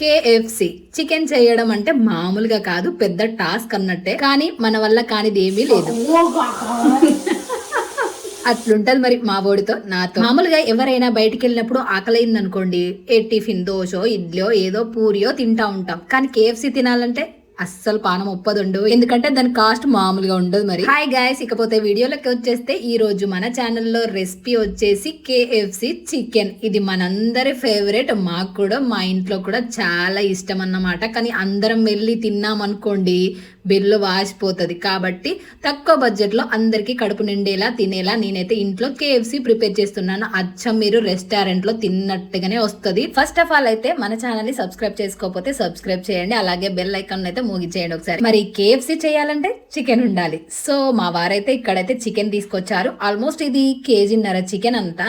KFC chicken చేయడం అంటే మామూలుగా కాదు పెద్ద టాస్క్ అన్నట్టే. కానీ మన వల్ల కానిది ఏమీ లేదు. అట్లుంటది మరి మా ఓడితో నాతో. మామూలుగా ఎవరైనా బయటికి వెళ్ళినప్పుడు ఆకలైంది అనుకోండి ఏ టిఫిన్ దోశో ఇడ్లీయో ఏదో పూరియో తింటా ఉంటాం. కానీ కేఎఫ్సి తినాలంటే అస్సలు పానం ఒప్పదుండు ఎందుకంటే దాని కాస్ట్ మామూలుగా ఉండదు మరి. హాయ్ గాయస్ ఇకపోతే వీడియోలోకి వచ్చేస్తే ఈ రోజు మన ఛానల్లో రెసిపీ వచ్చేసి కేఎఫ్సి చికెన్ ఇది మనందరి ఫేవరెట్ మాకు కూడా మా ఇంట్లో కూడా చాలా ఇష్టం అన్నమాట కానీ అందరం వెళ్ళి తిన్నాం అనుకోండి బిల్లు వాసిపోతుంది. కాబట్టి తక్కువ బడ్జెట్లో అందరికీ కడుపు నిండేలా తినేలా నేనైతే ఇంట్లో కేఎఫ్సి ప్రిపేర్ చేస్తున్నాను. అచ్చం మీరు రెస్టారెంట్లో తిన్నట్టుగానే వస్తుంది. ఫస్ట్ ఆఫ్ ఆల్ అయితే మన ఛానల్ని సబ్స్క్రైబ్ చేసుకోకపోతే సబ్స్క్రైబ్ చేయండి. అలాగే బెల్ ఐకాన్ అయితే మూగిచేయండి ఒకసారి. మరి కేఎఫ్సి చేయాలంటే చికెన్ ఉండాలి. సో మా వారైతే ఇక్కడైతే చికెన్ తీసుకొచ్చారు. ఆల్మోస్ట్ ఇది కేజీన్నర చికెన్ అంతా.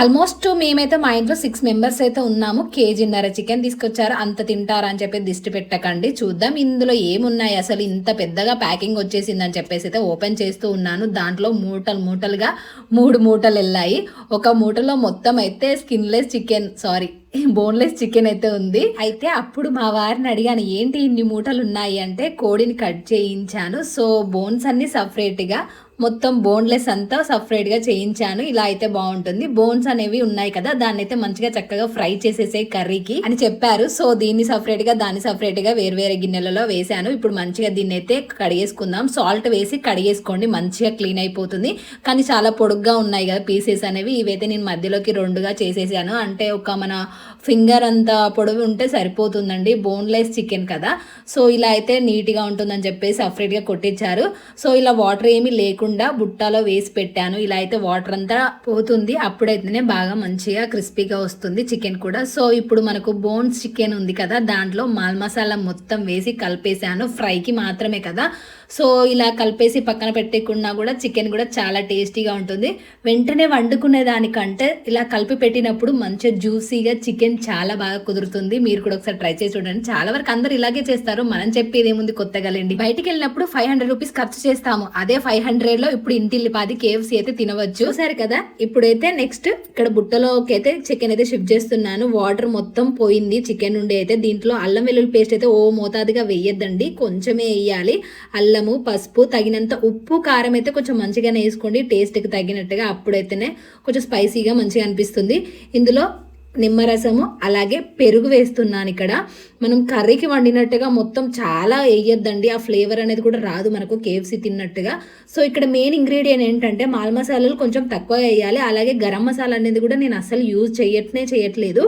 ఆల్మోస్ట్ మేమైతే మా ఇంట్లో సిక్స్ మెంబర్స్ అయితే ఉన్నాము. కేజీన్నర చికెన్ తీసుకొచ్చారు. అంత తింటారా అని చెప్పి దిష్టి పెట్టకండి. చూద్దాం ఇందులో ఏమున్నాయి? అసలు ఇంత పెద్దగా ప్యాకింగ్ వచ్చేసిందని చెప్పేసి అయితే ఓపెన్ చేస్తూ ఉన్నాను. దాంట్లో మూటలు మూటలుగా మూడు మూటలు వెళ్ళాయి. ఒక మూటలో మొత్తం అయితే skinless chicken. Sorry. Boneless chicken అయితే ఉంది. అయితే అప్పుడు మా వారిని అడిగాను ఏంటి ఇన్ని మూటలు ఉన్నాయి అంటే కోడిని కట్ చేయించాను. సో బోన్స్ అన్ని సపరేట్గా మొత్తం బోన్లెస్ అంతా సపరేట్గా చేయించాను. ఇలా అయితే బాగుంటుంది. బోన్స్ అనేవి ఉన్నాయి కదా దాన్ని అయితే మంచిగా చక్కగా ఫ్రై చేసేసే కర్రీకి అని చెప్పారు. సో దీన్ని సపరేట్గా దాన్ని సపరేట్గా వేరు వేరే గిన్నెలలో వేసాను. ఇప్పుడు మంచిగా దీన్ని అయితే కడిగేసుకుందాం. సాల్ట్ వేసి కడిగేసుకోండి. మంచిగా క్లీన్ అయిపోతుంది. కానీ చాలా పొడుగ్గా ఉన్నాయి కదా పీసెస్ అనేవి. ఇవైతే నేను మధ్యలోకి రెండుగా చేసేసాను. అంటే ఒక మన ఫింగర్ అంత పొడవు ఉంటే సరిపోతుందండి. బోన్లెస్ చికెన్ కదా. సో ఇలా అయితే నీట్గా ఉంటుందని చెప్పేసి సపరేట్గా కొట్టించారు. సో ఇలా వాటర్ ఏమీ లేకుండా బుట్టాలో వేసి పెట్టాను. ఇలా అయితే వాటర్ అంతా పోతుంది. అప్పుడైతేనే బాగా మంచిగా క్రిస్పీగా వస్తుంది చికెన్ కూడా. సో ఇప్పుడు మనకు బోన్స్ చికెన్ ఉంది కదా దాంట్లో మాల్ మసాలా మొత్తం వేసి కలిపేసాను ఫ్రైకి మాత్రమే కదా. సో ఇలా కలిపేసి పక్కన పెట్టకుండా కూడా చికెన్ కూడా చాలా టేస్టీగా ఉంటుంది. వెంటనే వండుకునే దానికంటే ఇలా కలిపి పెట్టినప్పుడు మంచిగా జ్యూసీగా చికెన్ చాలా బాగా కుదురుతుంది. మీరు కూడా ఒకసారి ట్రై చేసి చూడండి. చాలా వరకు అందరు ఇలాగే చేస్తారు. మనం చెప్పేది ఏముంది కొత్తగా లేండి. బయటికి వెళ్ళినప్పుడు ఫైవ్ హండ్రెడ్ రూపీస్ ఖర్చు చేస్తాము. అదే ఫైవ్ హండ్రెడ్ లో ఇప్పుడు ఇంటిల్లిపాది కేఎఫ్సీ అయితే తినవచ్చు. సరే కదా? ఇప్పుడైతే నెక్స్ట్ ఇక్కడ బుట్టలోకి అయితే చికెన్ అయితే షిఫ్ట్ చేస్తున్నాను. వాటర్ మొత్తం పోయింది. చికెన్ నుండి అయితే దీంట్లో అల్లం వెల్లుల్లి పేస్ట్ అయితే ఓ మోతాదుగా వేయద్దండి. కొంచెమే వేయాలి. అల్లము పసుపు తగినంత ఉప్పు కారం అయితే కొంచెం మంచిగానే వేసుకోండి. టేస్ట్కి తగినట్టుగా అప్పుడైతేనే కొంచెం స్పైసీగా మంచిగా అనిపిస్తుంది. ఇందులో నిమ్మరసము అలాగే పెరుగు వేస్తున్నాను ఇక్కడ. మనం కర్రీకి వండినట్టుగా మొత్తం చాలా వేయొద్దండి. ఆ ఫ్లేవర్ అనేది కూడా రాదు మనకు కేఎఫ్సీ తిన్నట్టుగా. సో ఇక్కడ మెయిన్ ఇంగ్రీడియంట్ ఏంటంటే మాల్ మసాలాలు కొంచెం తక్కువ వేయాలి. అలాగే గరం మసాలా అనేది కూడా నేను అసలు యూజ్ చేయట్నే చేయట్లేదు.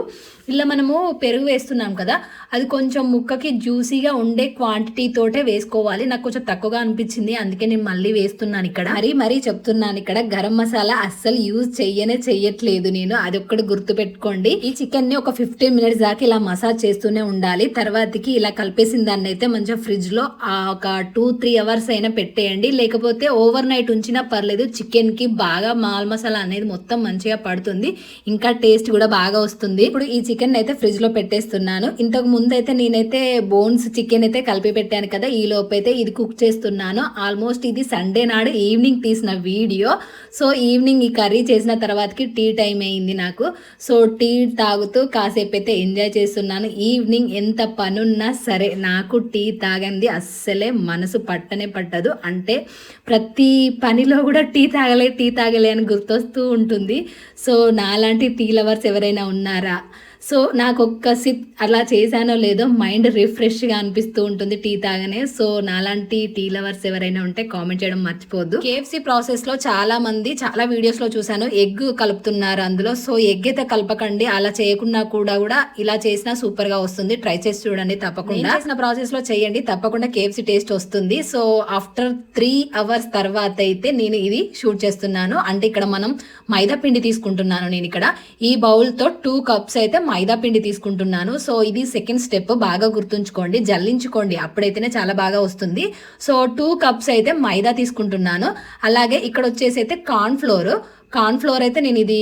ఇలా మనము పెరుగు వేస్తున్నాం కదా అది కొంచెం ముక్కకి జ్యూసీగా ఉండే క్వాంటిటీ తోటే వేసుకోవాలి. నాకు కొంచెం తక్కువగా అనిపించింది అందుకే నేను మళ్ళీ వేస్తున్నాను ఇక్కడ. మరీ మరీ చెప్తున్నాను ఇక్కడ గరం మసాలా అస్సలు యూజ్ చెయ్యనే చెయ్యట్లేదు నేను. అది ఒక్కటి ఈ చికెన్ని ఒక ఫిఫ్టీన్ మినిట్స్ దాకా ఇలా మసాజ్ చేస్తూనే ఉండాలి. తర్వాతకి ఇలా కలిపేసిన దాన్ని అయితే మంచిగా ఫ్రిడ్జ్లో ఆ ఒక టూ త్రీ అవర్స్ అయినా పెట్టేయండి. లేకపోతే ఓవర్ నైట్ ఉంచినా పర్లేదు చికెన్కి బాగా మాల్ మసాలా అనేది మొత్తం మంచిగా పడుతుంది. ఇంకా టేస్ట్ కూడా బాగా వస్తుంది. ఇప్పుడు ఈ చికెన్ అయితే ఫ్రిడ్జ్లో పెట్టేస్తున్నాను. ఇంతకు ముందు అయితే నేనైతే బోన్స్ చికెన్ అయితే కలిపి పెట్టాను కదా ఈ లోపు అయితే ఇది కుక్ చేస్తున్నాను. ఆల్మోస్ట్ ఇది సండే నాడు ఈవినింగ్ తీసిన వీడియో. సో ఈవినింగ్ ఈ కర్రీ చేసిన తర్వాతకి టీ టైం అయింది నాకు. సో టీ తాగుతూ కాసేపు అయితే ఎంజాయ్ చేస్తున్నాను. ఈవినింగ్ ఎంత పనున్నా సరే నాకు టీ తాగంది. అస్సలే మనసు పట్టనే పట్టదు. అంటే ప్రతి పనిలో కూడా టీ తాగలే టీ తాగలే అని గుర్తొస్తూ ఉంటుంది. సో నాలాంటి టీ లవర్స్ ఎవరైనా ఉన్నారా? సో నాకు ఒక్క సిప్ అలా చేశానో లేదో మైండ్ రిఫ్రెష్గా అనిపిస్తూ ఉంటుంది టీ తాగనే. సో నాలాంటి టీ లవర్స్ ఎవరైనా ఉంటే కామెంట్ చేయడం మర్చిపోద్దు. కేఎఫ్సి ప్రాసెస్లో చాలా మంది చాలా వీడియోస్లో చూశాను ఎగ్ కలుపుతున్నారు అందులో. సో ఎగ్ అయితే కలపకండి అలా చేయకుండా కూడా కూడా ఇలా చేసినా సూపర్గా వస్తుంది. ట్రై చేసి చూడండి తప్పకుండా. చేసిన ప్రాసెస్లో చేయండి తప్పకుండా కేఎఫ్సి టేస్ట్ వస్తుంది. సో ఆఫ్టర్ త్రీ అవర్స్ తర్వాత అయితే నేను ఇది షూట్ చేస్తున్నాను. అంటే ఇక్కడ మనం మైదా పిండి తీసుకుంటున్నాను నేను ఇక్కడ. ఈ బౌల్తో టూ కప్స్ అయితే మైదా పిండి తీసుకుంటున్నాను. సో ఇది సెకండ్ స్టెప్ బాగా గుర్తుంచుకోండి. జల్లించుకోండి. అప్పుడైతేనే చాలా బాగా వస్తుంది. సో టూ కప్స్ అయితే మైదా తీసుకుంటున్నాను. అలాగే ఇక్కడ వచ్చేసి అయితే కార్న్ ఫ్లోర్ కార్న్ ఫ్లోర్ అయితే నేను ఇది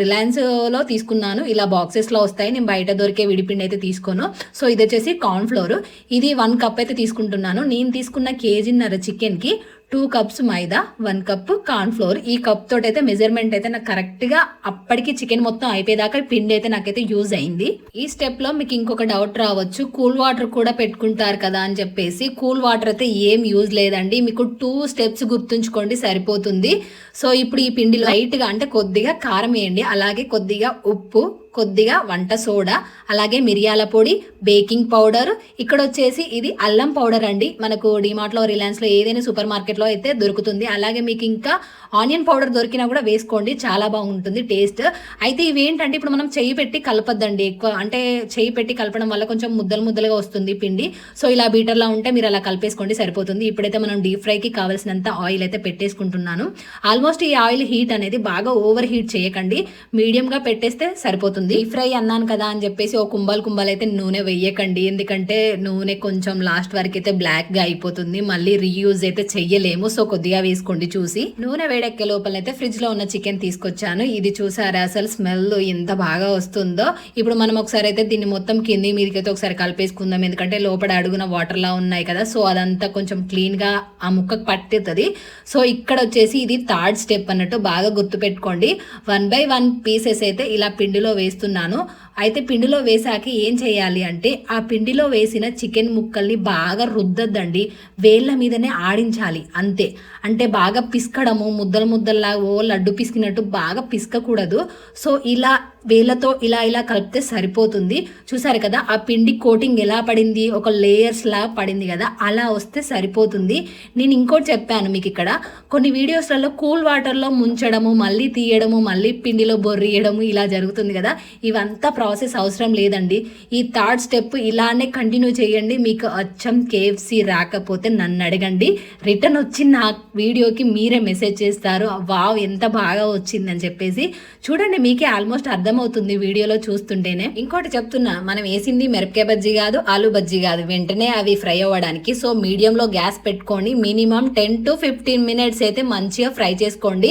రిలయన్స్లో తీసుకున్నాను. ఇలా బాక్సెస్లో వస్తాయి. నేను బయట దొరికే విడిపిండి అయితే తీసుకోను. సో ఇది వచ్చేసి కార్న్ ఫ్లోర్ ఇది వన్ కప్ అయితే తీసుకుంటున్నాను. నేను తీసుకున్న కేజీన్నర చికెన్కి two cups maida one cup corn flour. ఈ కప్ తోటి అయితే మెజర్మెంట్ అయితే నాకు కరెక్ట్గా అప్పటికి చికెన్ మొత్తం అయిపోయేదాకా పిండి అయితే నాకైతే యూజ్ అయింది. ఈ స్టెప్లో మీకు ఇంకొక డౌట్ రావచ్చు. కూల్ వాటర్ కూడా పెట్టుకుంటారు కదా అని చెప్పేసి కూల్ వాటర్ అయితే ఏం యూజ్ లేదండి. మీకు టూ స్టెప్స్ గుర్తుంచుకోండి సరిపోతుంది. సో ఇప్పుడు ఈ పిండి లైట్గా అంటే కొద్దిగా కారం వేయండి. అలాగే కొద్దిగా ఉప్పు కొద్దిగా వంట సోడా అలాగే మిరియాల పొడి బేకింగ్ పౌడర్. ఇక్కడ వచ్చేసి ఇది అల్లం పౌడర్ అండి. మనకు డిమార్ట్లో రిలయన్స్లో ఏదైనా సూపర్ మార్కెట్లో అయితే దొరుకుతుంది. అలాగే మీకు ఇంకా ఆనియన్ పౌడర్ దొరికినా కూడా వేసుకోండి. చాలా బాగుంటుంది టేస్ట్. అయితే ఇవి ఏంటంటే ఇప్పుడు మనం చేయి పెట్టి కలపద్దండి. ఎక్కువ అంటే చేయి పెట్టి కలపడం వల్ల కొంచెం ముద్దలు ముద్దలుగా వస్తుంది పిండి. సో ఇలా బీటర్లా ఉంటే మీరు అలా కలిపేసుకోండి సరిపోతుంది. ఇప్పుడైతే మనం డీప్ ఫ్రైకి కావాల్సినంత ఆయిల్ అయితే పెట్టేసుకుంటున్నాను. ఆల్మోస్ట్ ఈ ఆయిల్ హీట్ అనేది బాగా ఓవర్ హీట్ చేయకండి. మీడియంగా పెట్టేస్తే సరిపోతుంది. ఉంటుంది ఫ్రై అన్నాను కదా అని చెప్పేసి ఓ కుంభాలు కుంభాలు అయితే నూనె వేయకండి. ఎందుకంటే నూనె కొంచెం లాస్ట్ వరకు అయితే బ్లాక్గా అయిపోతుంది. మళ్ళీ రీయూజ్ అయితే చెయ్యలేము. సో కొద్దిగా వేసుకోండి చూసి. నూనె వేడెక్కే లోపల అయితే ఫ్రిడ్జ్లో ఉన్న చికెన్ తీసుకొచ్చాను. ఇది చూసారా అసలు స్మెల్ ఎంత బాగా వస్తుందో. ఇప్పుడు మనం ఒకసారి అయితే దీన్ని మొత్తం కింది మీదకి అయితే ఒకసారి కలిపేసుకుందాం. ఎందుకంటే లోపల అడుగున వాటర్ లా ఉన్నాయి కదా. సో అదంతా కొంచెం క్లీన్గా ఆ ముక్కకు పట్టుతుంది. సో ఇక్కడ వచ్చేసి ఇది థర్డ్ స్టెప్ అన్నట్టు బాగా గుర్తుపెట్టుకోండి. వన్ బై వన్ పీసెస్ అయితే ఇలా పిండిలో వేసి వేస్తున్నాను అయితే పిండిలో వేసాక ఏం చేయాలి అంటే ఆ పిండిలో వేసిన చికెన్ ముక్కల్ని బాగా రుద్దద్దండి. వేళ్ళ మీదనే ఆడించాలి అంతే. అంటే బాగా పిసకడము ముద్దలు ముద్దల్లా ఓ లడ్డు పిసికినట్టు బాగా పిసకకూడదు. సో ఇలా వేళ్ళతో ఇలా ఇలా కలిపితే సరిపోతుంది. చూసారు కదా ఆ పిండి కోటింగ్ ఎలా పడింది? ఒక లేయర్స్ లా పడింది కదా అలా వస్తే సరిపోతుంది. నేను ఇంకోటి చెప్పాను మీకు ఇక్కడ. కొన్ని వీడియోస్లలో కూల్ వాటర్లో ముంచడము మళ్ళీ తీయడము మళ్ళీ పిండిలో బొర్రియడము ఇలా జరుగుతుంది కదా. ఇవంతా ప్రాసెస్ అవసరం లేదండి. ఈ థర్డ్ స్టెప్ ఇలానే కంటిన్యూ చేయండి. మీకు అచ్చం కేఎఫ్సి రాకపోతే నన్ను అడగండి. రిటర్న్ వచ్చి నా వీడియోకి మీరే మెసేజ్ చేస్తారు. వావ్ ఎంత బాగా వచ్చిందని చెప్పేసి. చూడండి మీకే ఆల్మోస్ట్ అర్థమవుతుంది వీడియోలో చూస్తుంటేనే. ఇంకోటి చెప్తున్నా మనం వేసింది మిరపకాయ బజ్జీ కాదు ఆలు బజ్జీ కాదు. వెంటనే అవి ఫ్రై అవ్వడానికి సో మీడియంలో గ్యాస్ పెట్టుకొని minimum ten to fifteen minutes అయితే మంచిగా ఫ్రై చేసుకోండి.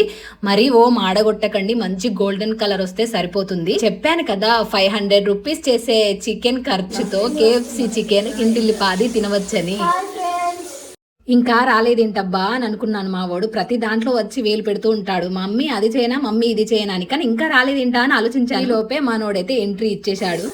మరి ఓ మాడగొట్టకండి. మంచి గోల్డెన్ కలర్ వస్తే సరిపోతుంది. చెప్పాను కదా ఫైవ్ హండ్రెడ్ రూపీస్ చేసే చికెన్ ఖర్చుతో కేఎఫ్సి చికెన్ ఇంటిల్లిపాది తినవచ్చని. ఇంకా రాలేదేంటబ్బా అని అనుకున్నాను మా వాడు ప్రతి దాంట్లో వచ్చి వేలు పెడుతూ ఉంటాడు. మమ్మీ అది చేయనా మమ్మీ ఇది చేయనా అని. కానీ ఇంకా రాలేదేంటా అని ఆలోచించాను. లోపే మనోడైతే ఎంట్రీ ఇచ్చేశాడు.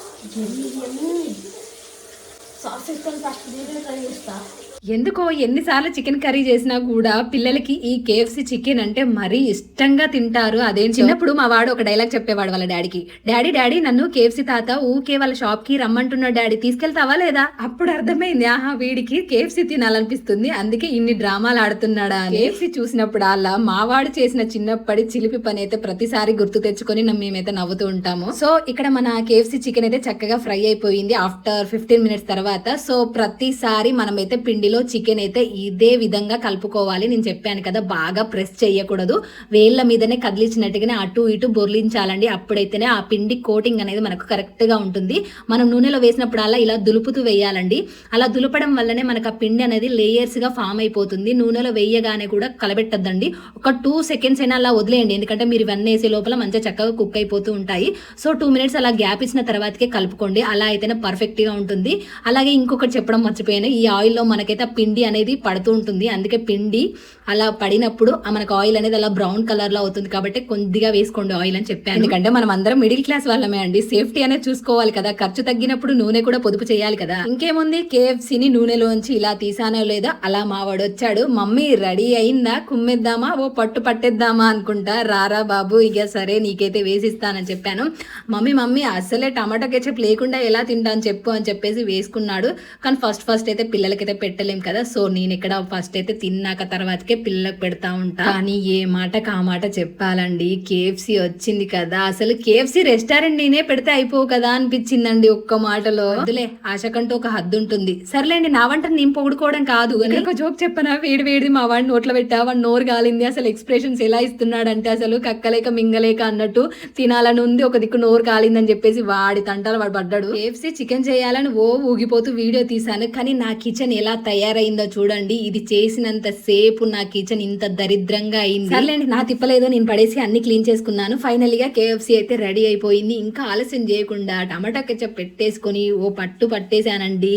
ఎందుకో ఎన్నిసార్లు చికెన్ కర్రీ చేసినా కూడా పిల్లలకి ఈ కేఎఫ్సి చికెన్ అంటే మరీ ఇష్టంగా తింటారు. అదేం చిన్నప్పుడు మా వాడు ఒక డైలాగ్ చెప్పేవాడు వాళ్ళ డాడీకి. డాడీ డాడీ నన్ను కేఎఫ్సి తాత ఊకే వాళ్ళ షాప్కి రమ్మంటున్నాడు డాడీ తీసుకెళ్తావా లేదా? అప్పుడు అర్థమైంది ఆహా వీడికి కేఎఫ్సి తినాలనిపిస్తుంది. అందుకే ఇన్ని డ్రామాలు ఆడుతున్నాడా కేఎఫ్సి చూసినప్పుడు అలా మావాడు చేసిన చిన్నప్పటి చిలిపి పని అయితే ప్రతిసారి గుర్తు తెచ్చుకొని మేమైతే నవ్వుతూ ఉంటాము. సో ఇక్కడ మన కేఎఫ్సి చికెన్ అయితే చక్కగా ఫ్రై అయిపోయింది. ఆఫ్టర్ ఫిఫ్టీన్ మినిట్స్ తర్వాత సో ప్రతిసారి మనమైతే పిండి గ్రేవీలో చికెన్ అయితే ఇదే విధంగా కలుపుకోవాలి. నేను చెప్పాను కదా బాగా ప్రెస్ చేయకూడదు. వేళ్ళ మీదనే కదిలించినట్టుగానే అటు ఇటు బొర్లించాలండి. అప్పుడైతేనే ఆ పిండి కోటింగ్ అనేది మనకు కరెక్ట్గా ఉంటుంది. మనం నూనెలో వేసినప్పుడు అలా ఇలా దులుపుతూ వేయాలండి. అలా దులపడం వల్లనే మనకు ఆ పిండి అనేది లేయర్స్గా ఫామ్ అయిపోతుంది. నూనెలో వేయగానే కూడా కలబెట్టద్దండి. ఒక టూ సెకండ్స్ అయినా అలా వదిలేయండి. ఎందుకంటే మీరు ఇవన్నీ వేసే లోపల మంచిగా చక్కగా కుక్ అయిపోతూ ఉంటాయి. సో టూ మినిట్స్ అలా గ్యాప్ ఇచ్చిన తర్వాతకే కలుపుకోండి. అలా అయితేనే పర్ఫెక్ట్గా ఉంటుంది. అలాగే ఇంకొకటి చెప్పడం మర్చిపోయాను. ఈ ఆయిల్లో మనకైతే ఆ పిండి అనేది పడుతూ ఉంటుంది అందుకే పిండి అలా పడినప్పుడు మనకు ఆయిల్ అనేది అలా బ్రౌన్ కలర్లో అవుతుంది కాబట్టి కొద్దిగా వేసుకోండి ఆయిల్ అని చెప్పాను. ఎందుకంటే మనం అందరం మిడిల్ క్లాస్ వాళ్ళమే అండి. సేఫ్టీ అనేది చూసుకోవాలి కదా. ఖర్చు తగ్గినప్పుడు నూనె కూడా పొదుపు చేయాలి కదా. ఇంకేముంది? కేఎఫ్సీని నూనెలోంచి ఇలా తీసానో లేదో అలా మావాడు వచ్చాడు. మమ్మీ రెడీ అయిందా? కుమ్మిద్దామా? ఓ పట్టు పట్టేద్దామా అనుకుంటా. రారా బాబు ఇక సరే నీకైతే వేసిస్తానని చెప్పాను. మమ్మీ మమ్మీ అసలే టమాటో కెచప్ లేకుండా ఎలా తింటాను చెప్పు అని చెప్పేసి వేసుకున్నాడు. కానీ ఫస్ట్ ఫస్ట్ అయితే పిల్లలకైతే పెట్టలేం కదా. సో నేను ఇక్కడ ఫస్ట్ అయితే తిన్నాక తర్వాతకే పిల్లలకు పెడతా ఉంటా. కానీ ఏ మాటకు ఆ మాట చెప్పాలండి. కేఎఫ్సి వచ్చింది కదా. అసలు కేఎఫ్సి రెస్టారెంట్ నేనే పెడితే అయిపోవు కదా అనిపించిందండి ఒక్క మాటలో. వదిలే ఆశకంటూ ఒక హద్దు ఉంటుంది. సర్లేండి నా వంట నేను పొగుడుకోవడం కాదు ఒక జోక్ చెప్పనా? వేడి వేడి మా వాడిని నోట్లో పెట్టా వాడు నోరు గాలింది. అసలు ఎక్స్ప్రెషన్స్ ఎలా ఇస్తున్నాడంటే అసలు కక్కలేక మింగలేక అన్నట్టు తినాలని ఉంది. ఒక దిక్కు నోరు కాలిందని చెప్పేసి వాడి తంటాలు వాడు పడ్డాడు. కేఎఫ్సి చికెన్ చేయాలని ఓ ఊగిపోతూ వీడియో తీశాను. కానీ నా కిచెన్ ఎలా తయారు తయారైందో చూడండి. ఇది చేసినంత సేపు నా కిచెన్ ఇంత దరిద్రంగా అయింది. సర్లేండి నా తిప్పలేదో నేను పడేసి అన్ని క్లీన్ చేసుకున్నాను. ఫైనల్గా కేఎఫ్సి అయితే రెడీ అయిపోయింది. ఇంకా ఆలస్యం చేయకుండా టమాటా కెచప్ పెట్టేసుకొని ఓ పట్టు పట్టేశానండి.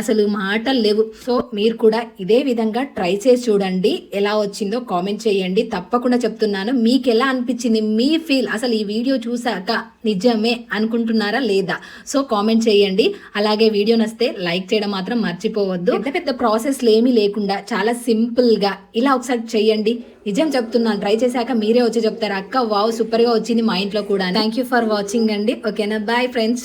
అసలు మాటలు లేవు. సో మీరు కూడా ఇదే విధంగా ట్రై చేసి చూడండి. ఎలా వచ్చిందో కామెంట్ చేయండి. తప్పకుండా చెప్తున్నాను. మీకు ఎలా అనిపించింది? మీ ఫీల్ అసలు ఈ వీడియో చూసాక నిజమే అనుకుంటున్నారా లేదా? సో కామెంట్ చేయండి. అలాగే వీడియో నస్తే లైక్ చేయడం మాత్రం మర్చిపోవద్దు. పెద్ద పెద్ద ప్రాసెస్లు ఏమీ లేకుండా చాలా సింపుల్గా ఇలా ఒకసారి చేయండి నిజం చెప్తున్నాను. ట్రై చేశాక మీరే వచ్చి చెప్తారు. అక్క వావ్ సూపర్గా వచ్చింది మా ఇంట్లో కూడా థ్యాంక్ యూ ఫర్ వాచింగ్ అండి. ఓకేనా? Bye friends